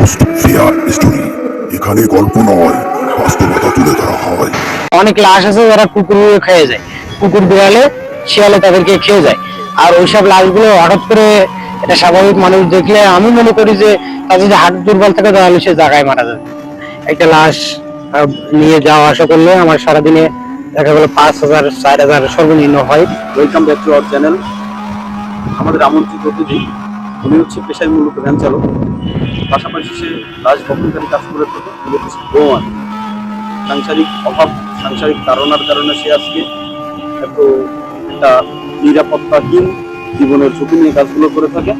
Post fair story এখানে গল্প নয় বাস্তবতা তুলে ধরা হয়। অনেক লাশ আছে যারা কুকুর খেয়ে যায়। কুকুর বিড়ালে শিয়ালে তাদেরকে খেয়ে যায়। আর ওইসব লাশগুলো হঠাৎ করে এটা স্বাভাবিক মানুষ দেখলে আমি মনে করি যে তার যদি হাট দুর্বল থাকে তাহলে সে জায়গায় মারা যাবে। একটা লাশ নিয়ে যাওয়া আসা করলে আমার সারাদিনে দেখা গেলো পাঁচ হাজার চার হাজার সর্বনিম্ন হয়। Welcome back to our channel আমাদের আমন্ত্রিত অতিথি উনি হচ্ছে পেশায় মূলত ভ্যান চালক। পাশাপাশি সে লাশ বহনকারী কাজ করে থাকে বৌমান সাংসারিক অভাব, সাংসারিক তাড়নার কারণে সে আজকে এত একটা নিরাপত্তাহীন জীবনের ঝুঁকি নিয়ে কাজগুলো করে থাকে।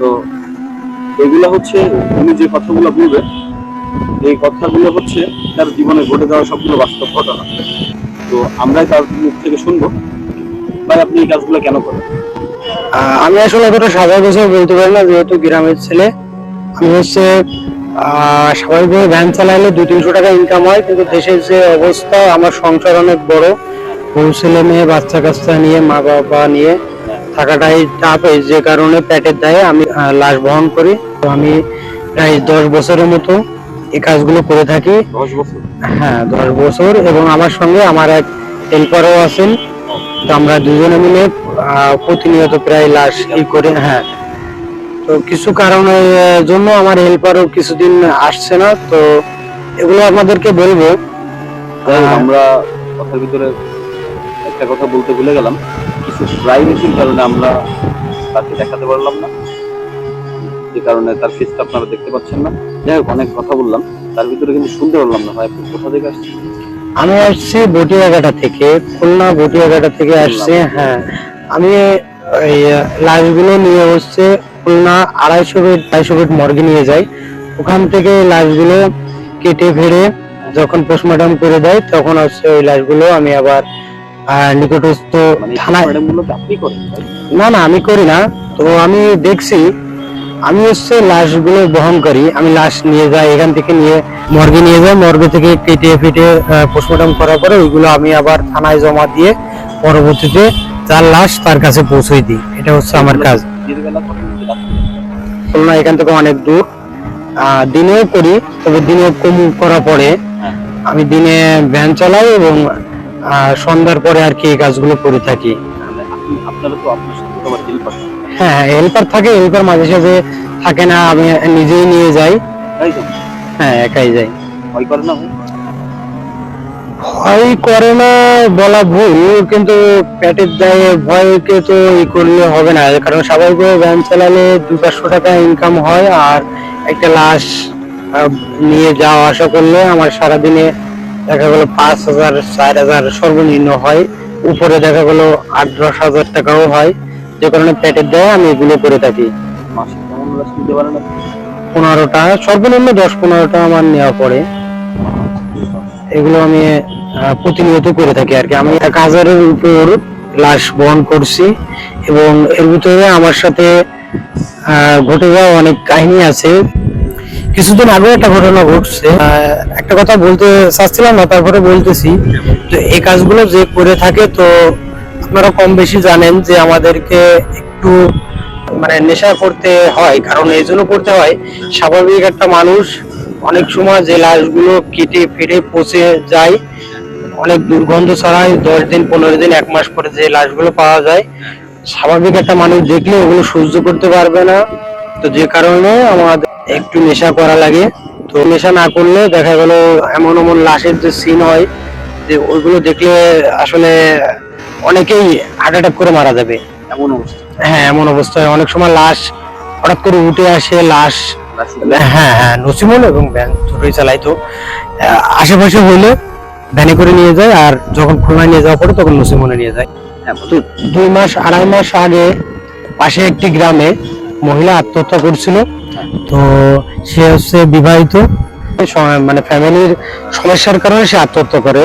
তো এগুলো হচ্ছে উনি যে কথাগুলো বলবে এই কথাগুলো হচ্ছে তার জীবনে ঘটে যাওয়া সবগুলো বাস্তব ঘটনা। তো আমরাই তার মুখ থেকে শুনব, ভাই আপনি এই কাজগুলো কেন করেন? আমি আসলে এতটা স্বাভাবিক হিসেবে বলতে পারি না যেহেতু গ্রামের ছেলে। আমি হচ্ছে স্বাভাবিকভাবে ভ্যান চালাইলে দু তিনশো টাকা ইনকাম হয় কিন্তু দেশের যে অবস্থা আমার সংসার অনেক বড়। বউ ছেলে মেয়ে বাচ্চা কাচ্চা নিয়ে মা বাবা নিয়ে থাকাটাই চাপ এই যে কারণে পেটের দায়ে আমি লাশ বহন করি। তো আমি প্রায় দশ বছরের মতো এই কাজগুলো করে থাকি। বছর? হ্যাঁ দশ বছর এবং আমার সঙ্গে আমার এক হেল্পারও আছেন। তো আমরা দুজনে মিলে প্রতিনিয়ত প্রায় লাশ ই করে হ্যাঁ। তো কিছু কারণের জন্য আমার হেল্পারও কিছুদিন আসছে না তো এগুলো আপনাদেরকে বলব। আমরা কথার ভিতরে একটা কথা বলতে ভুলে গেলাম। কিছু প্রাইভেসির কারণে আমরা তাকে দেখাতে পারলাম না। যে কারণে তার ফেসটা আপনারা দেখতে পাচ্ছেন না। যাই হোক অনেক কথা বললাম। তার ভিতরে কিন্তু শুনতে পারলাম না ভাই আপনি কোথা থেকে আসছেন? আমি আসছি বটিয়াঘাটা থেকে খুলনা বটিয়াঘাটা থেকে আসছি হ্যাঁ। আমি এই লাশগুলো নিয়ে হচ্ছে খুলনা আড়াইশো ফিট আড়াইশো ফিট মর্গে নিয়ে যাই। ওখান থেকে লাশগুলো কেটে ফেড়ে যখন পোস্টমর্টম করে দেয় তখন হচ্ছে ওই লাশগুলো আমি আবার নিকটস্থ মানে থানায়? না না আমি করি না। তো আমি দেখছি আমি হচ্ছে লাশগুলো বহন করি। আমি লাশ নিয়ে যাই, এখান থেকে নিয়ে মর্গে নিয়ে যাই। মর্গে থেকে কেটে ফেটে পোস্টমর্টম করার পরে ওইগুলো আমি আবার থানায় জমা দিয়ে পরবর্তীতে তার লাশ তার কাছে পৌঁছে দিই। এটা হচ্ছে আমার কাজ? খুলনা এখান থেকে অনেক দূর। দিনেও করি, তবে দিনে কম করার পরে। আমি দিনে ভ্যান চালাই এবং সন্ধ্যার পরে আর কি এই কাজগুলো করে থাকি। আপনারা তো আপনার সাথে হ্যাঁ হেল্পার থাকে হেল্পার মাঝে সাঝে থাকে না আমি নিজেই নিয়ে যাই। হ্যাঁ একাই যাই। ভয় করে না ভয় করে না বলা ভুল কিন্তু পেটের দায়ে ভয়কে তো ই করলে হবে না। কারণ স্বাভাবিকভাবে ভ্যান চালালে দু চারশো টাকা ইনকাম হয় আর একটা লাশ নিয়ে যাওয়া আসা করলে আমার সারাদিনে দেখা গেলো পাঁচ হাজার চার হাজার সর্বনিম্ন হয়। উপরে দেখা গেলো আট দশ হাজার টাকাও হয়। যে কারণে পেটের দায়ে আমি এগুলো করে থাকি? পনেরোটা, সর্বনিম্ন দশ পনেরোটা আমার নেওয়া পড়ে। এগুলো আমি প্রতিনিয়ত করে থাকি আর কি। আমি এক হাজারের উপর লাশ বহন করছি এবং এর ভিতরে আমার সাথে ঘটে যাওয়া অনেক কাহিনী আছে। কিছুদিন আগে একটা ঘটনা ঘটছে। একটা কথা বলতে চাচ্ছিলাম না, তারপরে বলতেছি। তো এই কাজগুলো যে করে থাকে তো আপনারা কম বেশি জানেন যে আমাদেরকে একটু মানে নেশা করতে হয়, কারণ এই জন্য করতে হয়। স্বাভাবিক একটা মানুষ অনেক সময় যে লাশগুলো কেটে ফেটে পচে যায়, অনেক দুর্গন্ধ ছড়ায়, দশ দিন, পনেরো দিন, এক মাস পরে যে লাশগুলো পাওয়া যায়। স্বাভাবিক একটা মানুষ দেখলে ওগুলো সহ্য করতে পারবে না। তো যে কারণে আমাদের একটু নেশা করা লাগে। তো নেশা না করলে দেখা গেল এমন এমন লাশের যে সিন হয়, যে ওইগুলো দেখলে আসলে অনেকেই হার্ট অ্যাটাক করে মারা যাবে। এমন অবস্থা। হ্যাঁ এমন অবস্থায় অনেক সময় লাশ হঠাৎ করে উঠে আসে লাশ হ্যাঁ হ্যাঁ নসিমন এবং ভ্যান দুটোই চালাইতো। আশেপাশে হইলে ভ্যানে করে নিয়ে যায় আর যখন খুলনায় নিয়ে যাওয়া পড়ে তখন নসিমনে নিয়ে যায়। হ্যাঁ দুই মাস আড়াই মাস আগে পাশে একটি গ্রামে মহিলা আত্মহত্যা করছিল। তো সে হচ্ছে বিবাহিত। মানে ফ্যামিলির সমস্যার কারণে সে আত্মহত্যা করে।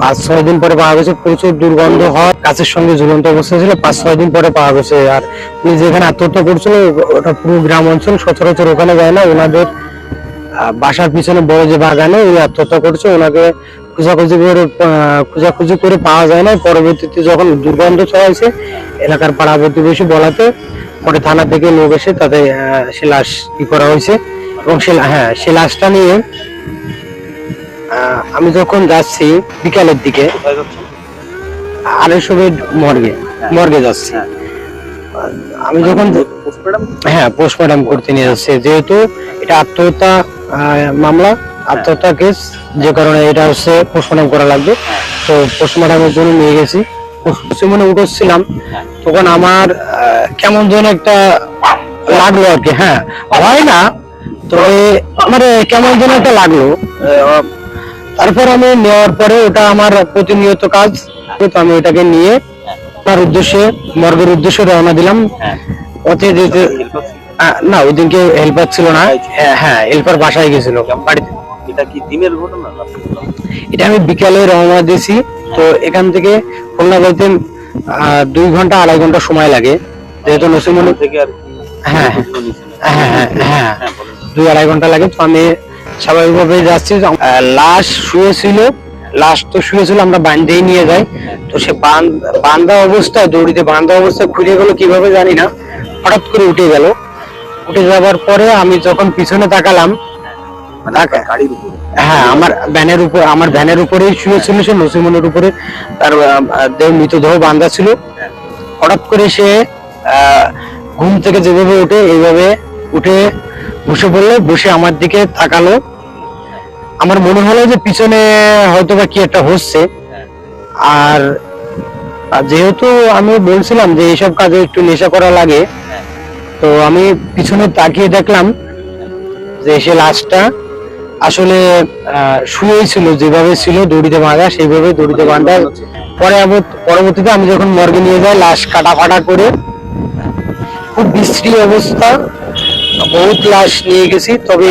পাঁচ ছয় দিন পরে পাওয়া গেছে, প্রচুর দুর্গন্ধ হয়। কাছের সঙ্গে ঝুলন্ত অবস্থা ছিল, পাঁচ ছয় দিন পরে পাওয়া গেছে। আর উনি যেখানে আত্মহত্যা করছিল, ওটা পুরো গ্রাম অঞ্চল সচরাচর ওখানে যায় না। ওনাদের বাসার পিছনে বড় যে বাগানে উনি আত্মহত্যা করছে, ওনাকে খোঁজাখুঁজি করে খোঁজাখুঁজি করে পাওয়া যায় না। পরবর্তীতে যখন দুর্গন্ধ ছড়াইছে, এলাকার পাড়া প্রতিবেশী বলাতে পরে থানা থেকে লোক এসে তাদের সে লাশ ই করা হয়েছে। এবং সে হ্যাঁ সে লাশটা নিয়ে আমি যখন যাচ্ছি বিকালের দিকে, আড়াইশো বেড মর্গে মর্গে যাচ্ছি। আমি যখন হ্যাঁ পোস্টমর্টম করতে নিয়ে যাচ্ছে। যেহেতু এটা আত্মহত্যা মামলা, আত্মহত্যা কেস যে কারণে এটা হচ্ছে পোস্টমর্টম করা লাগবে। তো পোস্টমর্টমের জন্য নিয়ে গেছি। পোস্টমর্টমে উঠেছিলাম, তখন আমার কেমন যেন একটা লাগল আর কি হ্যাঁ। হয় না, তবে আমার কেমন যেন একটা লাগল। তারপর আমি নেওয়ার পরে ওটা আমার প্রতিনিয়ত কাজ তো আমি ওটাকে নিয়ে তার উদ্দেশ্যে মর্গের উদ্দেশ্যে রওনা দিলাম। পথে যেতে না ওই দিনকে হেল্পার ছিল না। হ্যাঁ, হেল্পার বাসায় গেছিল। বাড়িতে এটা কি দিনের ঘটনা? এটা আমি বিকালে রওনা দিয়েছি। তো এখান থেকে খুলনা যাইতে দুই ঘণ্টা আড়াই ঘণ্টা সময় লাগে। যেহেতু নসিমন থেকে আর হ্যাঁ হ্যাঁ হ্যাঁ হ্যাঁ হ্যাঁ। হ্যাঁ দুই আড়াই ঘণ্টা লাগে। তো আমি স্বাভাবিকভাবে যাচ্ছি। লাশ শুয়েছিল লাশ তো শুয়েছিল আমরা বান্ধেই নিয়ে যাই। তো সে বান্ধা অবস্থায় দড়িতে বান্ধা অবস্থায় খুঁজে গেল কীভাবে জানি না। হঠাৎ করে উঠে গেল। উঠে যাওয়ার পরে আমি যখন পিছনে তাকালাম মানে উপরে? হ্যাঁ আমার ভ্যানের উপর আমার ভ্যানের উপরেই শুয়েছিল সে নসিমনের উপরে। তার দেহ মৃতদেহ বান্ধা ছিল। হঠাৎ করে সে আহ, ঘুম থেকে যেভাবে উঠে এইভাবে উঠে বসে পড়ল, বসে আমার দিকে তাকালো। আমার মনে হলো যে পিছনে হয়তো বা কি একটা হচ্ছে। আর যেহেতু আমি বলছিলাম যে এইসব কাজে একটু নেশা করা লাগে, তো আমি পিছনে তাকিয়ে দেখলাম যে সে লাশটা আসলে শুয়েই ছিল, যেভাবে ছিল দড়িতে বাঁধা, সেইভাবে দড়িতে বাঁধা। পরে পরবর্তীতে আমি যখন মর্গে নিয়ে যাই, লাশ কাটা ফাটা করে, খুব বিশ্রী অবস্থা। বহুত লাশ নিয়ে গেছি তবে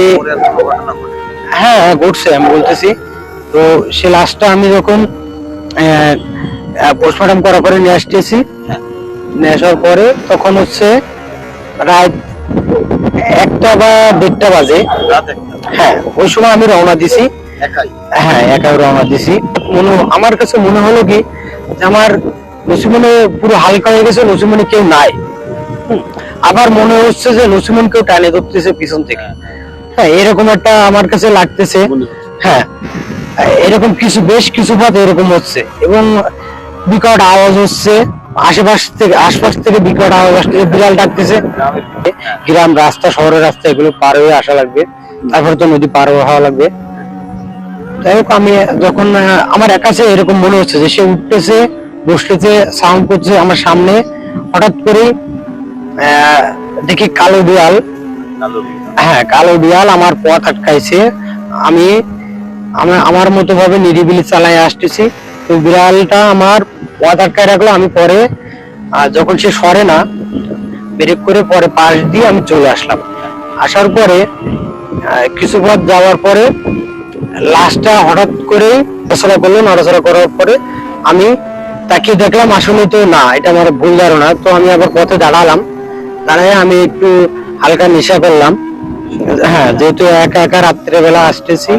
হ্যাঁ হ্যাঁ ঘটছে আমি বলতেছি। তো সে লাশটা আমি যখন পোস্টমর্টম করার পরে নিয়ে আসতেছি নিয়ে আসার পরে তখন হচ্ছে রাত একটা বা দেড়টা বাজে। হ্যাঁ ওই সময় আমি রওনা দিছি। হ্যাঁ একাই রওনা দিছি। মনে আমার কাছে মনে হলো কি আমার নসিমনে পুরো হালকা হয়ে গেছে নসিমনে কেউ নাই। আবার মনে হচ্ছে যে নসিমন কেউ টানে ধরতেছে পিছন থেকে। হ্যাঁ এরকম একটা আমার কাছে লাগতেছে। হ্যাঁ এরকম কিছু বেশ কিছু পথ এরকম হচ্ছে। এবং বিকট আওয়াজ হচ্ছে আশেপাশ থেকে আশপাশ থেকে বিকট আওয়াজ আসছে বিড়াল ডাকতেছে। গ্রাম রাস্তা শহরের রাস্তা এগুলো পার হয়ে আসা লাগবে। তারপরে তো নদী পার হওয়া লাগবে। যাই হোক আমি যখন আমার কাছে এরকম মনে হচ্ছে যে সে উঠতেছে বসতেছে সাউন্ড করছে আমার সামনে। হঠাৎ করে দেখি কালো বিড়াল কালো হ্যাঁ কালো বিড়াল আমার পথ আটকাইছে। আমি আমার আমার মতো ভাবে নিরিবিলি চালাই আসতেছি। তো বিড়ালটা আমার পথ আটকায় রাখল। আমি পরে যখন সে সরে না ব্রেক করে পরে পাশ দিয়ে আমি চলে আসলাম। আসার পরে কিছু পথ যাওয়ার পরে লাশটা হঠাৎ করে নড়াচড়া করল। নড়াচড়া করার পরে আমি তাকিয়ে দেখলাম আসলে তো না এটা আমার ভুল ধারণা। তো আমি আবার পথে দাঁড়ালাম। দাঁড়ায় আমি একটু হালকা নেশা করলাম। হ্যাঁ যেহেতু একা একা রাত্রে বেলা আসতেছি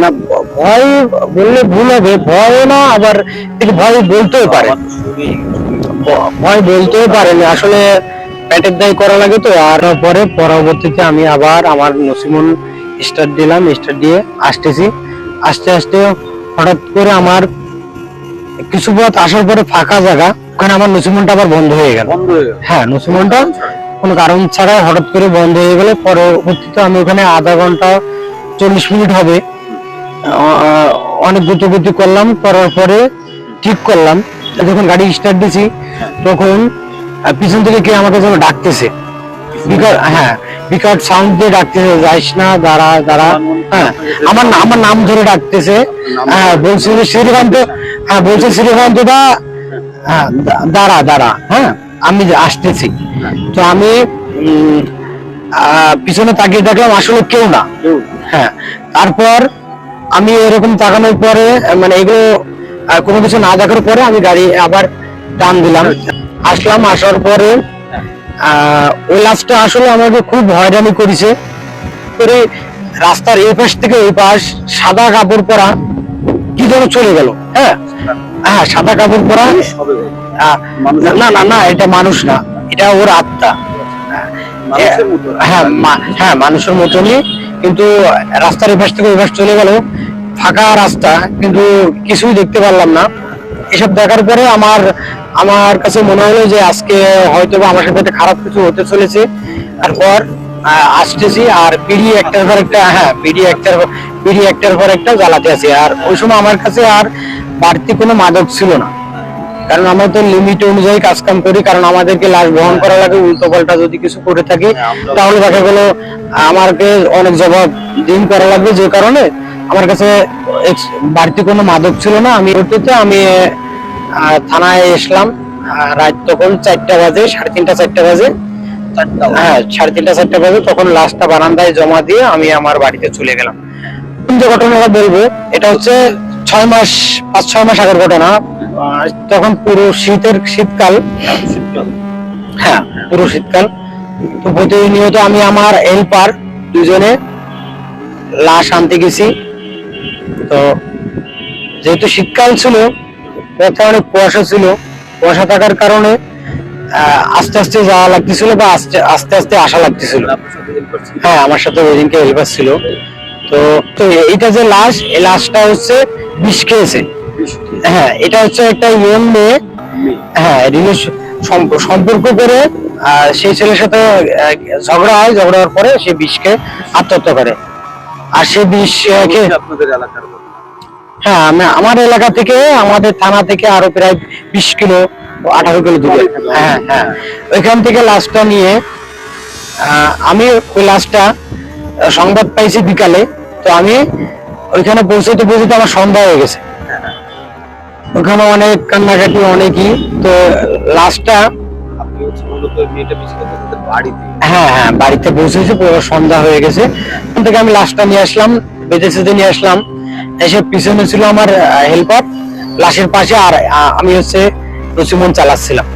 না, ভয় বললে ভুল হবে ভয় না, আবার একটু ভয় বলতেও পারে। ভয় বলতেও পারেনি আসলে প্যাটের দায় করা লাগে তো। আর পরে, পরবর্তীতে আমি আবার আমার নসিমন স্টার্ট দিলাম স্টার্ট দিয়ে আসতেছি। আস্তে আস্তে হঠাৎ করে আমার কিছু পথ আসার পরে ফাঁকা জায়গা ওখানে আমার নসিমনটা আবার বন্ধ হয়ে গেল। হয়ে নসিমনটা কোনো কারণ ছাড়া হঠাৎ করে বন্ধ হয়ে গেলে পরবর্তীতে আমি ওখানে আধা ঘণ্টা চল্লিশ মিনিট হবে। অনেক গুটি করলাম করার পরে ঠিক করলাম। যখন গাড়ি স্টার্ট দিছি তখন পিছন থেকে কে আমাকে যেন ডাকতেছে। হ্যাঁ বিকট সাউন্ড দিয়ে ডাকতেছে যাইস না দাঁড়া দাঁড়া। হ্যাঁ আমার আমার নাম ধরে ডাকতেছে। হ্যাঁ বলছে যে শ্রীকান্ত হ্যাঁ বলছে শ্রীকান্ত দা হ্যাঁ দাঁড়া দাঁড়া হ্যাঁ আমি আসতেছি। তো আমি পিছনে তাকিয়ে দেখলাম আসলে কেউ না। হ্যাঁ তারপর আমি এরকম তাকানোর পরে মানে এগুলো কোনো কিছু না দেখার পরে আমি গাড়ি আবার টান দিলাম। আসলাম, আসার পরে ওই লাশটা আসলে আমাকে খুব হয়রানি করেছে। করে রাস্তার এই পাশ থেকে ওই পাশ সাদা কাপড় পরা কি যেন চলে গেল। হ্যাঁ হ্যাঁ সাদা কাপড় পরা? না না না এটা মানুষ না। এটা ওর আত্মা। হ্যাঁ হ্যাঁ মানুষের মতনই। কিন্তু রাস্তার এপাশ থেকে ওই পাশ চলে গেল। ফাঁকা রাস্তা কিন্তু কিছুই দেখতে পারলাম না। এসব দেখার পরে আমার আমার কাছে মনে হলো যে আজকে হয়তো আমার সাথে খারাপ কিছু হতে চলেছে। তারপর আসতেছি আর পিড়ি একটার পর একটা হ্যাঁ পিড়ি একটার বিড়ি একটার পর একটা জ্বালাতে আছে। আর ওই সময় আমার কাছে আর বাড়তি কোনো মাদক ছিল না। কারণ আমরা তো লিমিট অনুযায়ী কাজ কাম করি কারণ আমাদেরকে লাশ বহন করা লাগে উল্টো পাল্টা যদি কিছু করে থাকি তাহলে দেখা গেলো আমাকে অনেক জবাব দিন করা লাগবে। যে কারণে আমার কাছে বাড়তি কোনো মাদক ছিল না। আমি ওটিতে আমি থানায় এসলাম। রাত তখন চারটা বাজে সাড়ে তিনটা চারটা বাজে। হ্যাঁ সাড়ে তিনটা, চারটা বাজে, তখন বারান্দায় জমা দিয়ে আমি আমার বাড়িতে চলে গেলাম। যে ঘটনাটা বলব, এটা হচ্ছে ছয় মাস, পাঁচ, ছয় মাস আগের ঘটনা। তখন পুরো শীতের শীতকাল। হ্যাঁ পুরো শীতকাল। তো প্রতিনিয়ত আমি আমার হেল্পার দুজনে লাশ আনতে গেছি। তো যেহেতু শীতকাল ছিল পথে অনেক কুয়াশা ছিল। কুয়াশা থাকার কারণে আস্তে আস্তে যাওয়া লাগতেছিল বা আস্তে আস্তে আস্তে আসা লাগতেছিল। হ্যাঁ আমার সাথে ওই দিনকে হেল্পার ছিল। তো তো এইটা যে লাশ এই লাশটা হচ্ছে বিষ খেয়েছে। হ্যাঁ এটা হচ্ছে একটা ইয়ং মেয়ে হ্যাঁ রিলেশন সম্পর্ক করে সেই ছেলের সাথে ঝগড়া হয় ঝগড়া হওয়ার পরে সে বিষকে আত্মহত্যা করে। আর সে বিষ খেয়ে আপনাদের এলাকার হ্যাঁ আমি- আমার এলাকা থেকে আমাদের থানা থেকে আরও প্রায় বিশ কিলো আঠারো কিলো দূরে হ্যাঁ হ্যাঁ। ওইখান থেকে লাশটা নিয়ে আমি ওই লাশটা সংবাদ পাইছি বিকালে। তো আমি ওইখানে পৌঁছতে পৌঁছতে আমার সন্ধ্যা হয়ে গেছে। ওখানে অনেক কান্নাকাটি অনেকই। তো লাশটা হ্যাঁ হ্যাঁ বাড়িতে পৌঁছেছে পুরো সন্ধ্যা হয়ে গেছে। ওখান থেকে আমি লাশটা নিয়ে আসলাম বেঁধে সেঁধে নিয়ে আসলাম। এসে পিছনে ছিল আমার হেল্পার লাশের পাশে আর আমি হচ্ছে রসিমন চালাচ্ছিলাম?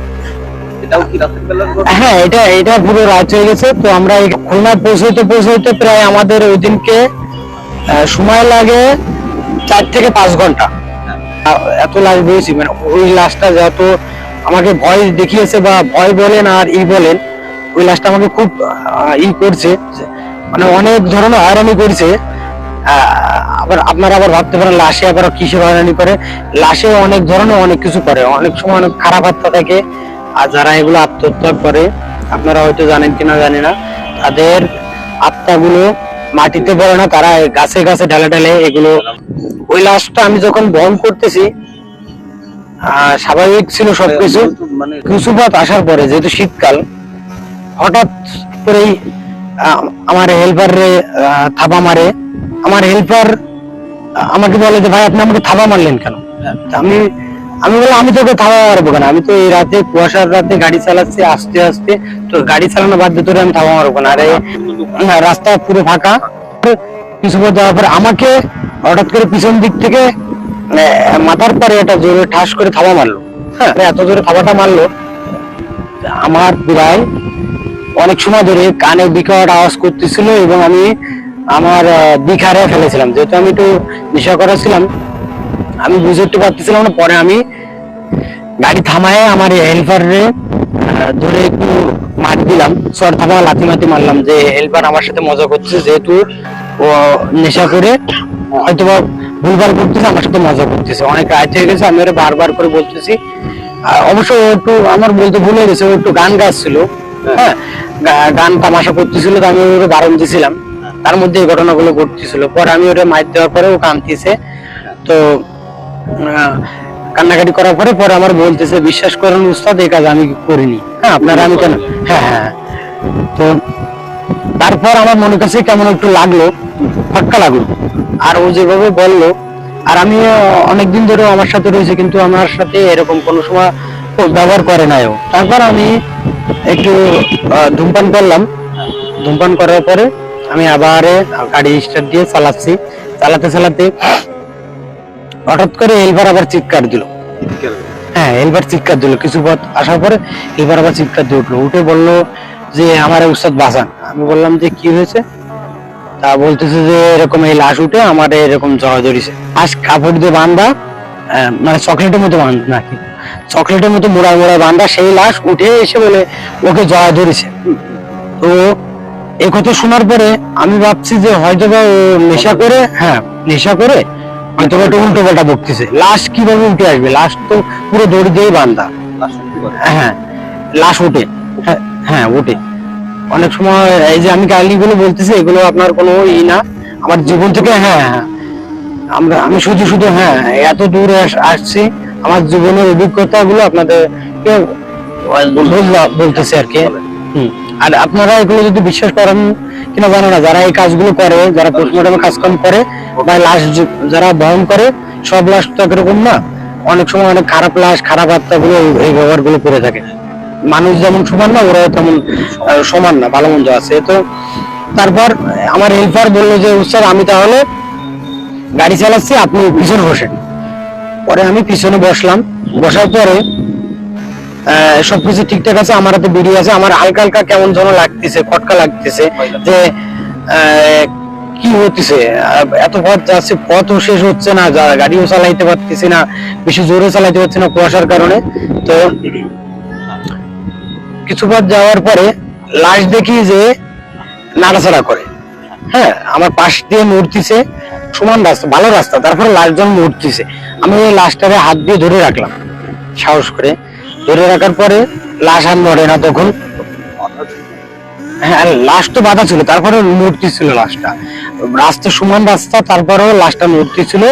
হ্যাঁ এটা এটা পুরো রাত হয়ে গেছে তো আমরা খুলনা পৌঁছতে পৌঁছতে প্রায় আমাদের ওই দিনকে সময় লাগে চার থেকে পাঁচ ঘণ্টা। এত লাশ বয়েছি মানে ওই লাশটা যত আমাকে ভয় দেখিয়েছে বা ভয় বলেন আর ই বলেন ওই লাশটা আমাকে খুব ই করছে মানে অনেক ধরনের হয়রানি করছে। আবার আপনারা আবার ভাবতে পারেন লাশে আবার কিসের হয়রানি করে? লাশে অনেক ধরনের অনেক কিছু করে অনেক সময় অনেক খারাপ আত্মা থাকে। আর যারা এগুলো আত্মহত্যা করে আপনারা হয়তো জানেন কিনা জানি না তাদের আত্মাগুলো মাটিতে পড়ে না তারা গাছে গাছে ঢালে ঢালে এগুলো। ওই লাশটা আমি যখন বহন করতেছি স্বাভাবিক ছিল সবকিছু। মানে কুসুপাত আসার পরে যেহেতু শীতকাল হঠাৎ করেই আমার হেল্পার থাবা মারে। আমার হেল্পার আমাকে বলে যে ভাই আপনি আমাকে থাবা মারলেন কেন? আমি আমি বললাম আমি তোকে থাবা মারবো কেন? আমি তো এই রাতে কুয়াশার রাতে গাড়ি চালাচ্ছি আস্তে আস্তে। তো গাড়ি চালানো বাদ দিয়ে আমি থাবা মারবো না। আরে রাস্তা পুরো ফাঁকা। কিছু পথ যাওয়ার পরে আমাকে হঠাৎ করে পিছন দিক থেকে মানে, মাথার পরে একটা জোরে ঠাস করে থাবা মারলো। হ্যাঁ এত জোরে থাবাটা মারলো। আমার প্রায় অনেক সময় ধরে কানে বিকট আওয়াজ করতেছিল এবং আমি আমার দিক ফেলেছিলাম। যেহেতু আমি একটু নেশা করা ছিলাম আমি বুঝে উঠতে পারতেছিলাম না পরে আমি গাড়ি থামায় আমার হেল্পারে ধরে একটু মার দিলাম। চর থামা লাথি মাতি মারলাম যে হেল্পার আমার সাথে মজা করছে যেহেতু ও নেশা করে হয়তো বা ভুলভাল করতেছে আমার সাথে মজা করতেছে। অনেক রাত হয়ে গেছে আমি ওরা বারবার করে বলতেছি। অবশ্য একটু আমার বলতে ভুল হয়ে গেছে ও একটু গান গাচ্ছিল। হ্যাঁ। গান তামাশা করতেছিল তো আমি ওকে বারণ দিছিলাম। তার মধ্যে এই ঘটনাগুলো ঘটতেছিল। পরে আমি ওটা মাইর দেওয়ার পরে ও কাঁদতেছে। তো কান্নাকাটি করার পরে পরে আমার বলতেছে, বিশ্বাস করেন উস্তাদ, এই কাজ আমি করিনি। হ্যাঁ আপনারা আমি কেন হ্যাঁ হ্যাঁ। তো, তারপর আমার মনে কাছে কেমন একটু লাগল ফাক্কা লাগল। আর ও যেভাবে বলল, আর আমি অনেকদিন ধরে আমার সাথে রয়েছে, কিন্তু আমার সাথে এরকম কোনো সময় ব্যবহার করে নাই ও। তারপর আমি একটু ধূমপান করলাম। ধূমপান করার পরে আমি আবার গাড়ি স্টার্ট দিয়ে চালাচ্ছি। চালাতে চালাতে হঠাৎ করে এলবার আবার চিৎকার দিল। হ্যাঁ এলবার চিৎকার দিল। কিছু পথ আসার পরে এলবার আবার চিৎকার দিয়ে উঠল। উঠে বলল যে আমার উস্তাদ বাঁচান। আমি বললাম যে কি হয়েছে? তা বলতেছে যে এরকম এই লাশ উঠে আমার এরকম জড়া ধরিছে। আজ কাপড় দিয়ে বান্ধা মানে চকলেটের মতো বান্ধ নাকি? চকলেটের মতো মোড়া মোড়া বান্ধা সেই লাশ উঠে এসে বলে ওকে জয়া ধরেছে। তো কথা শোনার পরে আমি ভাবছি যে হয়তো বা ও নেশা করে হ্যাঁ নেশা করে হয়তো বা একটু উল্টো পাল্টা বকতেছে। লাশ কীভাবে উঠে আসবে? লাশ তো পুরো দড়ি দিয়ে বান্ধা। হ্যাঁ লাশ ওঠে। হ্যাঁ হ্যাঁ ওঠে। অনেক সময় এই যে আমি কাহিনীগুলো বলতেছি এগুলো আপনার কোনো ই না। আমার জীবন থেকে হ্যাঁ হ্যাঁ আমরা আমি শুধু শুধু হ্যাঁ এত দূরে আস- আসছি। আমার জীবনের অভিজ্ঞতা গুলো আপনাদেরকে বললা- বলতেছি আর কি। হুম। আর আপনারা এগুলো যদি বিশ্বাস করেন কিনা জানো না, যারা এই কাজগুলো করে, যারা পোস্টমর্টমে কাজকাম করে বা লাশ যারা বহন করে, সব লাশ তো একরকম না। অনেক সময় অনেক খারাপ লাশ, খারাপ আত্মাগুলো এই- ব্যবহারগুলো করে থাকে। মানুষ যেমন সমান না, ওরাও তেমন সমান না, ভালো মন্দ আছে। তো তারপর আমার হেল্পার বলল যে, স্যার, আমি তাহলে গাড়ি চালাচ্ছি, আপনি পিছনে বসেন। পরে আমি পিছনে বসলাম। বসার পরে সবকিছু ঠিকঠাক আছে, আমার হাতে বিড়ি আছে, আমার হালকা হালকা কেমন যেন লাগতেছে, খটকা লাগতেছে যে কি হতেছে এত পথ যাচ্ছে, পথও শেষ হচ্ছে না গাড়িও চালাইতে পারতেছি না, বেশি জোরে চালাইতে পারছি না কুয়াশার কারণে। তো, কিছু পথ যাওয়ার পরে লাশ দেখি যে নাড়াচাড়া করে। হ্যাঁ আমার পাশ দিয়ে নড়তিছে, সমান রাস্তা, ভালো রাস্তা, তারপরে লাশজন নড়তিছে। আমি ওই লাশটারে হাত দিয়ে ধরে রাখলাম, সাহস করে। ধরে রাখার পরে লাশ আর নড়ে না তখন। হ্যাঁ লাশ তো বাধা ছিল, তারপরে মূর্তি ছিল লাশটা। রাস্তা সমান রাস্তা, তারপরেও লাশটা মূর্তি ছিল।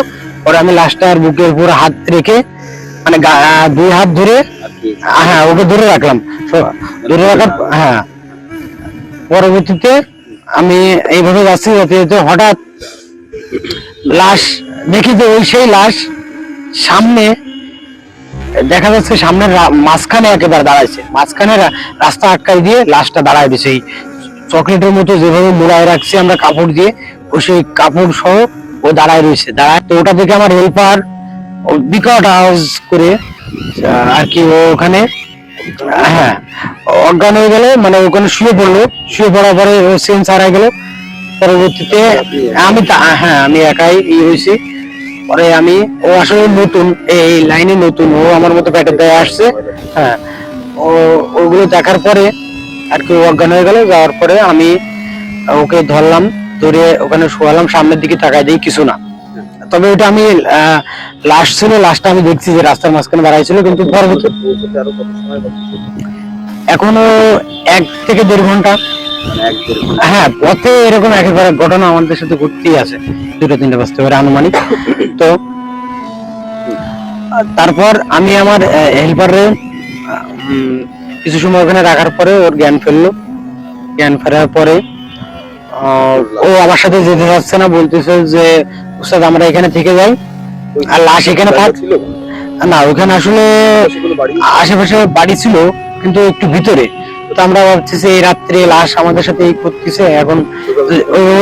পরে আমি লাশটার বুকের উপর হাত রেখে মানে দুই হাত ধরে হ্যাঁ ওকে ধরে রাখলাম। ধরে রাখার হ্যাঁ। পরবর্তীতে আমি এইভাবে যাচ্ছি, যেতে যেতে হঠাৎ লাশ, দেখি যে ওই সেই লাশ সামনে দেখা যাচ্ছে সামনের মাঝখানে একেবারে দাঁড়াইছে। মাঝখানে রাস্তা আটকাই দিয়ে লাশটা দাঁড়ায় দিছে চকলেটের মতো যেভাবে মোড়ায় রাখছি আমরা কাপড় দিয়ে ও সেই কাপড় সহ ও দাঁড়ায় রয়েছে। দাঁড়ায় তো ওটা থেকে আমার হেল্পার বিকট আওয়াজ করে আর কি ও ওখানে হ্যাঁ অজ্ঞান হয়ে গেলে মানে ওখানে শুয়ে পড়ল। শুয়ে পড়ার পরে ও সেন্স হারাই গেল। পরবর্তীতে আমি হ্যাঁ আমি একাই ইয়ে হয়েছি। পরে আমি, ও আসলে নতুন, এই লাইনে নতুন, ও আমার মতো প্যাকেট দেয় আসছে হ্যাঁ। ও, ওগুলো দেখার পরে আর কি অজ্ঞান হয়ে গেল, যাওয়ার পরে আমি ওকে ধরলাম, ধরে ওখানে শোয়ালাম, সামনের দিকে তাকাই দিই কিছু না। তবে ওটা আমি লাস্ট ছিল লাস্টটা আমি দেখছি যে রাস্তার মাঝখানে দাঁড়াই ছিল, কিন্তু এখনও এক থেকে দেড় ঘণ্টা মানে হ্যাঁ পথে এরকম একেবারে ঘটনা আমাদের সাথে ঘটতেই আছে। দুটো তিনটে বাজতে পারে আনুমানিক। তো তারপর আমি আমার হেল্পারে কিছু সময় ওখানে রাখার পরে ওর জ্ঞান ফেলল। জ্ঞান ফেরার পরে ও আমার সাথে যেতে চাচ্ছে না বলতেছে যে উস্তাদ আমরা এখানে থেকে যাই। আর লাশ এখানে থাক। না ওখানে আসলে আশেপাশে বাড়ি ছিল কিন্তু একটু ভিতরে। তো আমরা ভাবতেছি এই রাত্রে লাশ আমাদের সাথে এই করতেছে। এখন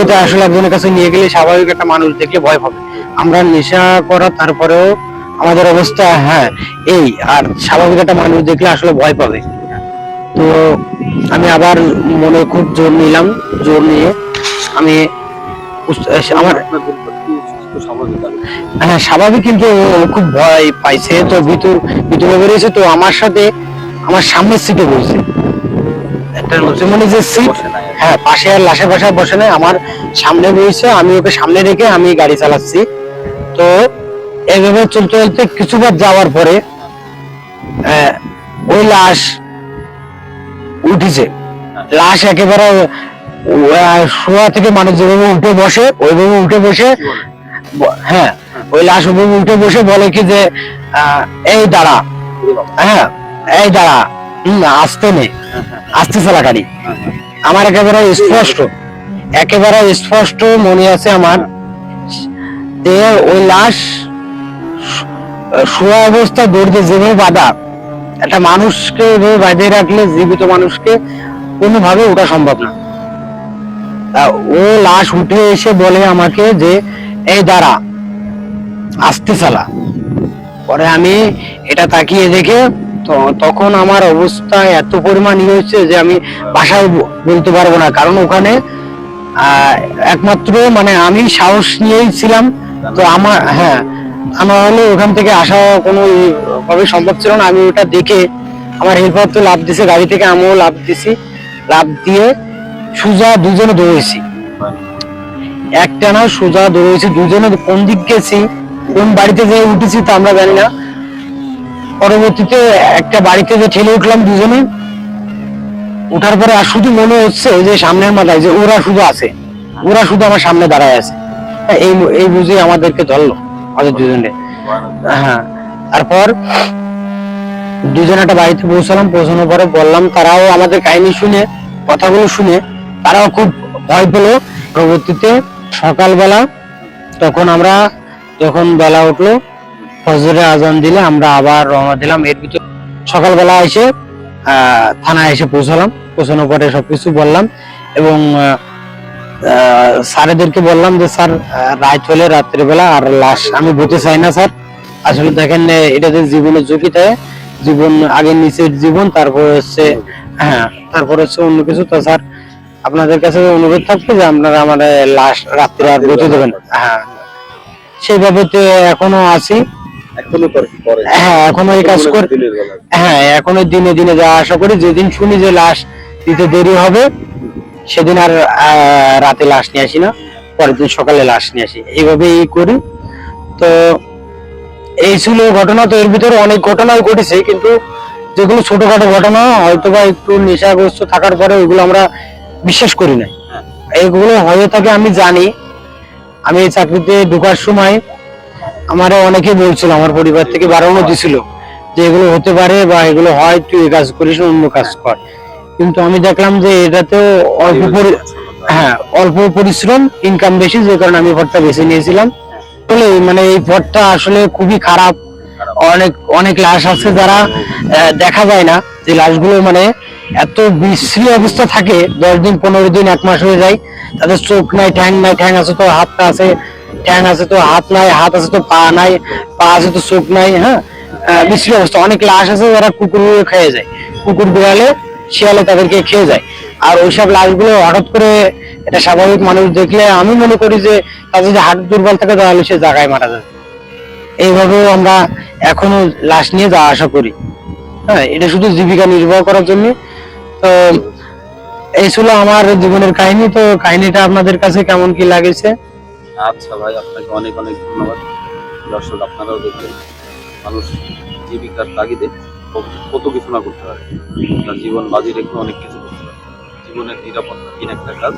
ওটা আসলে একজনের কাছে নিয়ে গেলে স্বাভাবিক একটা মানুষ দেখলে ভয় পাবে। আমরা নেশা করা, তারপরেও আমাদের অবস্থা হ্যাঁ এই, আর স্বাভাবিক একটা মানুষ দেখলে আসলে ভয় পাবে। তো আমি আবার মনে খুব জোর নিলাম, জোর নিয়ে আমি আমার? হ্যাঁ স্বাভাবিক কিন্তু খুব ভয় পাইছে। তো ভিতর ভিতরে বেরিয়েছে, তো আমার সাথে আমার সামনের সিটে বসছে মানে যে সিট। হ্যাঁ পাশে আর লাশে পাশে বসে নাই আমার সামনে বসেছে আমি ওকে সামনে রেখে আমি গাড়ি চালাচ্ছি। তো এইভাবে চলতে চলতে কিছুবার যাওয়ার পরে আহ, ওই লাশ উঠেছে। লাশ একেবারে শোয়া থেকে মানুষ যেভাবে উঠে বসে ওইভাবে উঠে বসে হ্যাঁ ওই লাশ ওইভাবে উঠে বসে বলে কি যে আহ, এই দাঁড়া হ্যাঁ এই দাঁড়া। আসতে নে হ্যাঁ, হ্যাঁ, আসতে চালা গাড়ি। আমার একেবারে স্পষ্ট। একেবারে স্পষ্ট মনে আছে আমার যে ওই লাশ শোয়া অবস্থায় দৌড়তে যেভাবে বাধা একটা মানুষকে এভাবে বাঁধিয়ে রাখলে জীবিত মানুষকে কোনোভাবে ওঠা সম্ভব না। ও লাশ উঠে এসে বলে আমাকে যে এই দাঁড়া আসতে চালা। পরে আমি এটা তাকিয়ে দেখে তখন আমার অবস্থা এত পরিমাণ ইয়ে হচ্ছে যে আমি ভাষায় বলতে পারব না। কারণ ওখানে একমাত্র মানে আমি সাহস নিয়েই ছিলাম। তো আমার হ্যাঁ আমার হলে ওখান থেকে আসা কোনো ভাবে সম্ভব ছিল না। আমি ওটা দেখে আমার হেল্পার তো লাভ দিছে, গাড়ি থেকে আমিও লাভ দিছি। লাভ দিয়ে সুজা দুজনে দৌড়েছি। একটা না সোজা দৌড়েছি, দুজনে কোন দিক গেছি, কোন বাড়িতে যে উঠেছি তা আমরা জানি না। পরবর্তীতে একটা বাড়িতে যে ঠেলে উঠলাম দুজনে উঠার পরে আর শুধু মনে হচ্ছে যে সামনের মাথায় যে ওরা শুধু আছে ওরা শুধু আমার সামনে দাঁড়ায় আছে। হ্যাঁ, এই এই বুঝে আমাদেরকে ধরলো আমাদের দুজনে হ্যাঁ তারপর দুজন একটা বাড়িতে পৌঁছালাম পৌঁছানোর পরে বললাম তারাও আমাদের কাহিনী শুনে কথাগুলো শুনে তারাও খুব ভয় পেল। পরবর্তীতে সকালবেলা তখন আমরা যখন বেলা উঠল ফজরে আজান দিলে আমরা আবার রওনা দিলাম। এর ভিতর সকালবেলা এসে থানায় এসে পৌঁছালাম। পৌঁছানোর পরে সবকিছু বললাম এবং স্যারেদেরকে বললাম যে স্যার রাত হলে রাত্রেবেলা আর লাশ আমি বলতে চাই না স্যার। আসলে দেখেন এ, এটা যে জীবনের ঝুঁকি থাকে জীবন আগে নিচের জীবন তারপরে হচ্ছে হ্যাঁ তারপরে হচ্ছে অন্য কিছু। তো স্যার আপনাদের কাছে অনুরোধ থাকবে যে আপনারা আমার লাশ রাত্রে আর বলতে দেবেন হ্যাঁ সেইভাবে তো এখনও আছি। এখনও হ্যাঁ এখনও এই কাজ করে হ্যাঁ এখনও দিনে দিনে যা আশা করি যেদিন শুনি যে লাশ দিতে দেরি হবে সেদিন আর রাতে লাশ নিয়ে আসি না পরের দিন সকালে লাশ নিয়ে আসি। এইভাবেই করি। তো এই ছিল ঘটনা। তো এর ভিতরে অনেক ঘটনাই ঘটেছে কিন্তু যেগুলো ছোটখাটো ঘটনা হয়তো বা একটু নেশাগ্রস্ত থাকার পরে ওইগুলো আমরা বিশ্বাস করি না এগুলো হয়ে থাকে আমি জানি। আমি এই চাকরিতে ঢোকার সময় আমার অনেকে বলছিল আমার পরিবার থেকে বারণও দিছিল যে এগুলো হতে পারে বা এগুলো হয় তুই কাজ করিস অন্য কাজ কর। কিন্তু আমি দেখলাম যে এটাতেও অল্প পরি- হ্যাঁ অল্প পরিশ্রম ইনকাম বেশি যে কারণে আমি পথটা বেছে নিয়েছিলাম। আসলে মানে এই পথটা আসলে খুবই খারাপ। অনেক অনেক লাশ আছে যারা দেখা যায় না যে লাশগুলো মানে এত বিশ্রী অবস্থা থাকে দশ দিন পনেরো দিন এক মাস হয়ে যায় তাদের চোখ নাই ঠ্যাং নাই ঠ্যাং আছে তো হাতটা আছে ঠ্যাং আছে তো, হাত নাই, হাত আছে তো, পা নাই, পা আছে তো, চোখ নাই হ্যাঁ? বিশ্রী অবস্থা। অনেক লাশ আছে যারা কুকুর খেয়ে যায়। কুকুর বিড়ালে শিয়ালে তাদেরকে খেয়ে যায়। আর ওইসব লাশগুলো হঠাৎ করে এটা স্বাভাবিক মানুষ দেখলে আমি মনে করি যে, তার যদি হাট দুর্বল থাকে, তাহলে সে জায়গায় মারা যাবে এইভাবেও আমরা এখনও লাশ নিয়ে যাওয়া আসা করি। হ্যাঁ এটা শুধু জীবিকা নির্বাহ করার জন্য। তো, এই ছিল আমার জীবনের কাহিনী। তো, কাহিনীটা আপনাদের কাছে কেমন কি লাগেছে? আচ্ছা ভাই আপনাকে অনেক অনেক ধন্যবাদ। দর্শক আপনারাও দেখবেন মানুষ জীবিকার তাগিদে কত- কিছু না করতে পারে। তার জীবন বাজি রেখে অনেক কিছু করতে পারে। জীবনের নিরাপত্তাহীন একটা কাজ।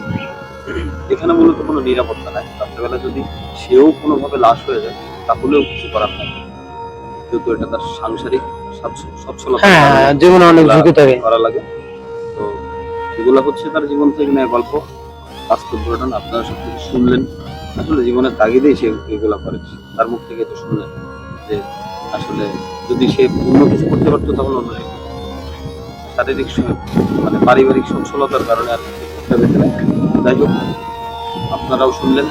এখানে মূলত কোনো নিরাপত্তা নাই। রাত্রেবেলা যদি সেও কোনোভাবে লাশ হয়ে যায় তাহলেও কিছু করার নাই। যেহেতু এটা তার সাংসারিক সচ্ছ- সচ্ছলতা হ্যাঁ জীবনে অনেক ঝুঁকি থাকে। করা লাগে। তো এগুলো হচ্ছে তার জীবন থেকে নেয় গল্প। বাস্তব ঘটনা আপনারা সব শুনলেন। আসলে জীবনের তাগিদেই সে এগুলো করে। তার মুখ থেকে তো শুনলেন যে আসলে যদি সে অন্য কিছু করতে পারতো তাহলে অন্য করতো। শারীরিক স- মানে পারিবারিক সচ্ছলতার কারণে আর যাই হোক, আপনারাও শুনলেন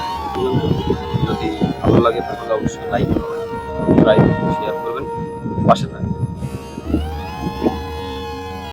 যদি ভালো লাগে তাহলে অবশ্যই লাইক করবেন শেয়ার করবেন। পাশে থাকবেন।